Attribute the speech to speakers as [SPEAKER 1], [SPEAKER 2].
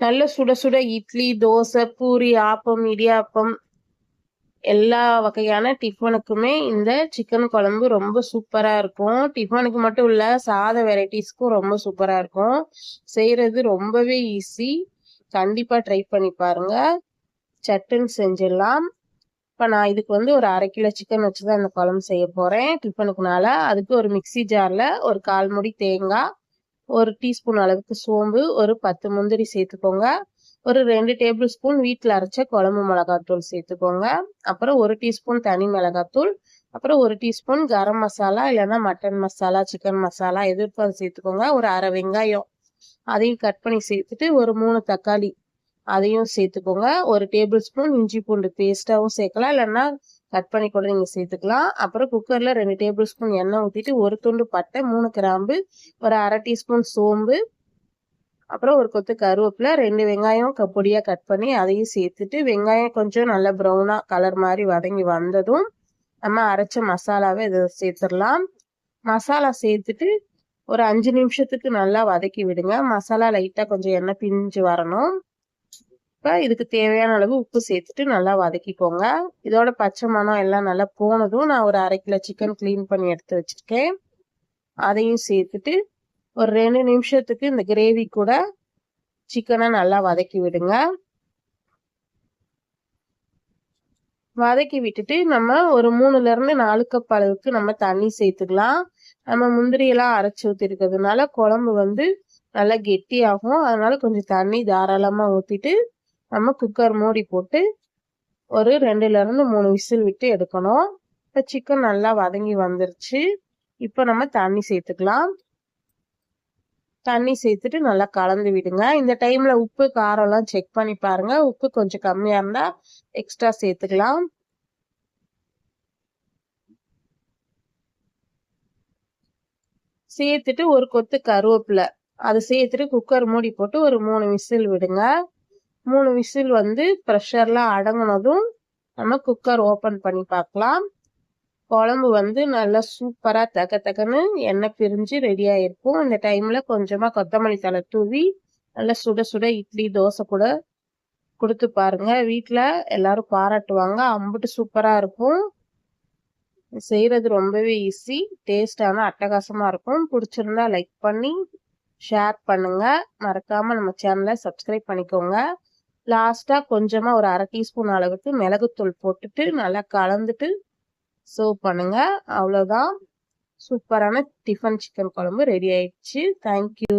[SPEAKER 1] நல்ல சுட சுட இட்லி தோசை பூரி ஆப்பம் இடியாப்பம் எல்லா வகையான டிஃபனுக்குமே இந்த சிக்கன் குழம்பு ரொம்ப சூப்பராக இருக்கும். டிஃபனுக்கு மட்டும் இல்லை சாத வெரைட்டிஸ்க்கும் ரொம்ப சூப்பராக இருக்கும். செய்கிறது ரொம்பவே ஈஸி கண்டிப்பாக ட்ரை பண்ணி பாருங்க. சட்டுன்னு செஞ்சிடலாம். இப்போ நான் இதுக்கு வந்து ஒரு அரை கிலோ சிக்கன் வச்சு தான் இந்த குழம்பு செய்ய போகிறேன் டிஃபனுக்குனால அதுக்கு ஒரு மிக்சி ஜாரில் ஒரு கால் முடி தேங்காய் ஒரு டீஸ்பூன் அளவுக்கு சோம்பு ஒரு பத்து முந்திரி சேர்த்துக்கோங்க. ஒரு ரெண்டு டேபிள் ஸ்பூன் வீட்டில் அரைச்ச குழம்பு மிளகாத்தூள் சேர்த்துக்கோங்க. அப்புறம் ஒரு டீஸ்பூன் தனி மிளகாத்தூள் அப்புறம் ஒரு டீஸ்பூன் கரம் மசாலா இல்லைன்னா மட்டன் மசாலா சிக்கன் மசாலா எதிர்ப்பு சேர்த்துக்கோங்க. ஒரு அரை வெங்காயம் அதையும் கட் பண்ணி சேர்த்துட்டு ஒரு மூணு தக்காளி அதையும் சேர்த்துக்கோங்க. ஒரு டேபிள் ஸ்பூன் இஞ்சி பூண்டு பேஸ்ட்டாகவும் சேர்க்கலாம். இல்லைன்னா கட் பண்ணி கூட நீங்கள் சேர்த்துக்கலாம். அப்புறம் குக்கரில் ரெண்டு டேபிள் ஸ்பூன் எண்ணெய் ஊற்றிட்டு ஒரு துண்டு பட்டை மூணு கிராம்பு ஒரு அரை டீஸ்பூன் சோம்பு அப்புறம் ஒரு கொத்து கருவேப்பிலை ரெண்டு வெங்காயம் பொடியாக கட் பண்ணி அதையும் சேர்த்துட்டு வெங்காயம் கொஞ்சம் நல்லா ப்ரௌனாக கலர் மாதிரி வதங்கி வந்ததும் நம்ம அரைச்ச மசாலாவை இதை சேர்த்துடலாம். மசாலா சேர்த்துட்டு ஒரு அஞ்சு நிமிஷத்துக்கு நல்லா வதக்கி விடுங்க. மசாலா லைட்டாக கொஞ்சம் எண்ணெய் பிஞ்சு வரணும். இப்போ இதுக்கு தேவையான அளவு உப்பு சேர்த்துட்டு நல்லா வதக்கிக்கோங்க. இதோட பச்சை மணம் எல்லாம் நல்லா போனதும் நான் ஒரு அரை கிலோ சிக்கன் க்ளீன் பண்ணி எடுத்து வச்சுருக்கேன். அதையும் சேர்த்துட்டு ஒரு ரெண்டு நிமிஷத்துக்கு இந்த கிரேவி கூட சிக்கனை நல்லா வதக்கி விடுங்க. வதக்கி விட்டுட்டு நம்ம ஒரு மூணுல இருந்து நாலு கப் அளவுக்கு நம்ம தண்ணி சேர்த்துக்கலாம். நம்ம முந்திரியெல்லாம் அரைச்சி ஊற்றிருக்கிறதுனால குழம்பு வந்து நல்லா கெட்டியாகும். அதனால கொஞ்சம் தண்ணி தாராளமாக ஊற்றிட்டு நம்ம குக்கர் மூடி போட்டு ஒரு ரெண்டுலேருந்து மூணு விசில் விட்டு எடுக்கணும். இப்போ சிக்கன் நல்லா வதங்கி வந்துருச்சு. இப்போ நம்ம தண்ணி சேர்த்துக்கலாம். தண்ணி சேர்த்துட்டு நல்லா கலந்து விடுங்க. இந்த டைமில் உப்பு காரம்லாம் செக் பண்ணி பாருங்கள் உப்பு கொஞ்சம் கம்மியாக இருந்தால் எக்ஸ்ட்ரா சேர்த்துக்கலாம். சேர்த்துட்டு ஒரு கொத்து கருவேப்பிலை. அதை சேர்த்துட்டு குக்கர் மூடி போட்டு ஒரு மூணு விசில் விடுங்க. மூணு விசில் வந்து ப்ரெஷர்லாம் அடங்கினதும் நம்ம குக்கர் ஓப்பன் பண்ணி பார்க்கலாம். குழம்பு வந்து நல்லா சூப்பராக தக்க தக்கன்னு எண்ணெய் பிரிஞ்சு ரெடியாகிருக்கும் இந்த டைமில் கொஞ்சமாக கொத்தமல்லி தலை தூவி நல்லா சுட சுட இட்லி தோசை கூட கொடுத்து பாருங்க. வீட்டில் எல்லாரும் பாராட்டுவாங்க. அம்புட்டு சூப்பராக இருக்கும். செய்கிறது ரொம்பவே ஈஸி டேஸ்டான அட்டகாசமாக இருக்கும். பிடிச்சிருந்தா லைக் பண்ணி ஷேர் பண்ணுங்கள் மறக்காமல் நம்ம சேனலை சப்ஸ்கிரைப் பண்ணிக்கோங்க. லாஸ்ட்டாக கொஞ்சமாக ஒரு அரை டீஸ்பூன் அளவுக்கு மிளகுத்தூள் போட்டுட்டு நல்லா கலந்துட்டு சர்வ் பண்ணுங்க. அவ்வளோதான் சூப்பரான டிஃபன் சிக்கன் குழம்பு ரெடி ஆயிடுச்சு. Thank you